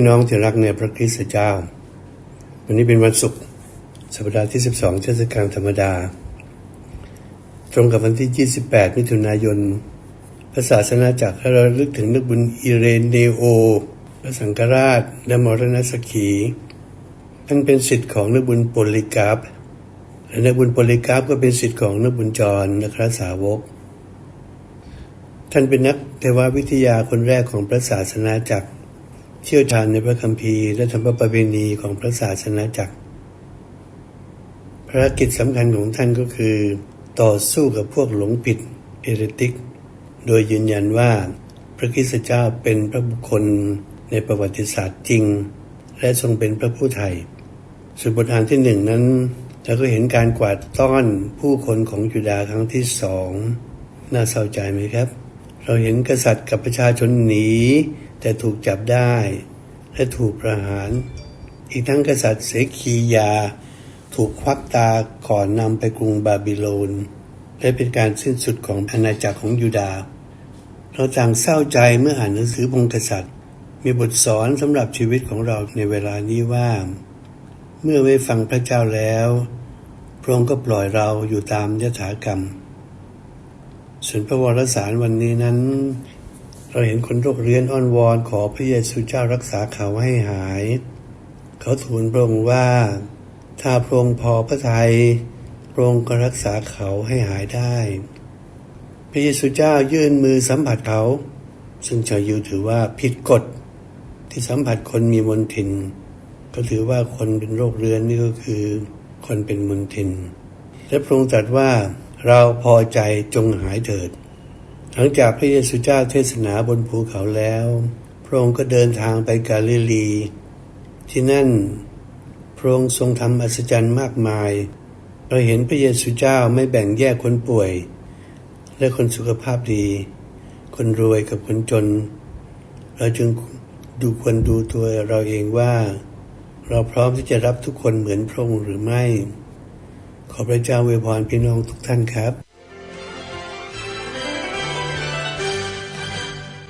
พี่น้องที่รักในพระคริสต์เจ้า วันนี้เป็นวันศุกร์สัปดาห์ที่ 12 เทศกาลธรรมดา ตรงกับวันที่ 28 มิถุนายน พระศาสนาจักรเราลึกถึงนึกบุญอิเรเนโอ พระสังฆราช และมรณสขีท่านเป็นสิทธิ์ของนึกบุญโปลิกราฟและนึกบุญโปลิกราฟก็เป็นสิทธิ์ของนึกบุญจรและพระสาวก ท่านเป็นนักเทววิทยาคนแรกของพระศาสนาจักร เชี่ยวชาญในพระคัมภีร์และธรรมประเพณีของพระศาสนาจักรภารกิจสำคัญของท่านก็คือ ต่อสู้กับพวกหลงผิดเอเรติก โดยยืนยันว่าพระคริสต์เจ้าเป็นพระบุคคลในประวัติศาสตร์จริง และทรงเป็นพระผู้ไทยส่วนบทอ่านที่หนึ่งนั้นเราก็เห็นการกวาดต้อนผู้คนของยูดาห์ครั้งที่สองน่าเศร้าใจไหมครับ เราเห็นกษัตริย์กับประชาชนหนี แต่ถูกจับได้และถูกประหาร อีกทั้งกษัตริย์เสขียา ถูกควักตาก่อนนำไปกรุงบาบิโลน และเป็นการสิ้นสุดของอาณาจักรของยูดาห์เราต่างเศร้าใจเมื่ออ่านหนังสือพงกษัตริย์ มีบทสอนสำหรับชีวิตของเราในเวลานี้ว่า เมื่อไม่ฟังพระเจ้าแล้วพระองค์ก็ปล่อยเราอยู่ตามยถากรรมส่วนพระวรสารวันนี้นั้น เราเห็นคนโรคเรื้อนอ้อนวอนขอพระเยซูเจ้ารักษาเขาให้หาย เขาทูลพระองค์ว่า ถ้าพระองค์พอพระทัยพระองค์ก็รักษาเขาให้หายได้ พระเยซูเจ้ายื่นมือสัมผัสเขา ซึ่งชาวยิวถือว่าผิดกฎ ที่สัมผัสคนมีมนทิน ก็ถือว่าคนเป็นโรคเรื้อนนี่ก็คือคนเป็นมนทิน และพระองค์ตรัสว่าเราพอใจจงหายเถิด หลังจากพระเยซูเจ้าเทศนาบนภูเขาแล้ว พระองค์ก็เดินทางไปกาลิลี ที่นั่นพระองค์ทรงทำอัศจรรย์มากมาย เราเห็นพระเยซูเจ้าไม่แบ่งแยกคนป่วย และคนสุขภาพดี คนรวยกับคนจน เราจึงดูควรดูตัวเราเองว่า เราพร้อมที่จะรับทุกคนเหมือนพระองค์หรือไม่ ขอพระเจ้าอวยพรพี่น้องทุกท่านครับ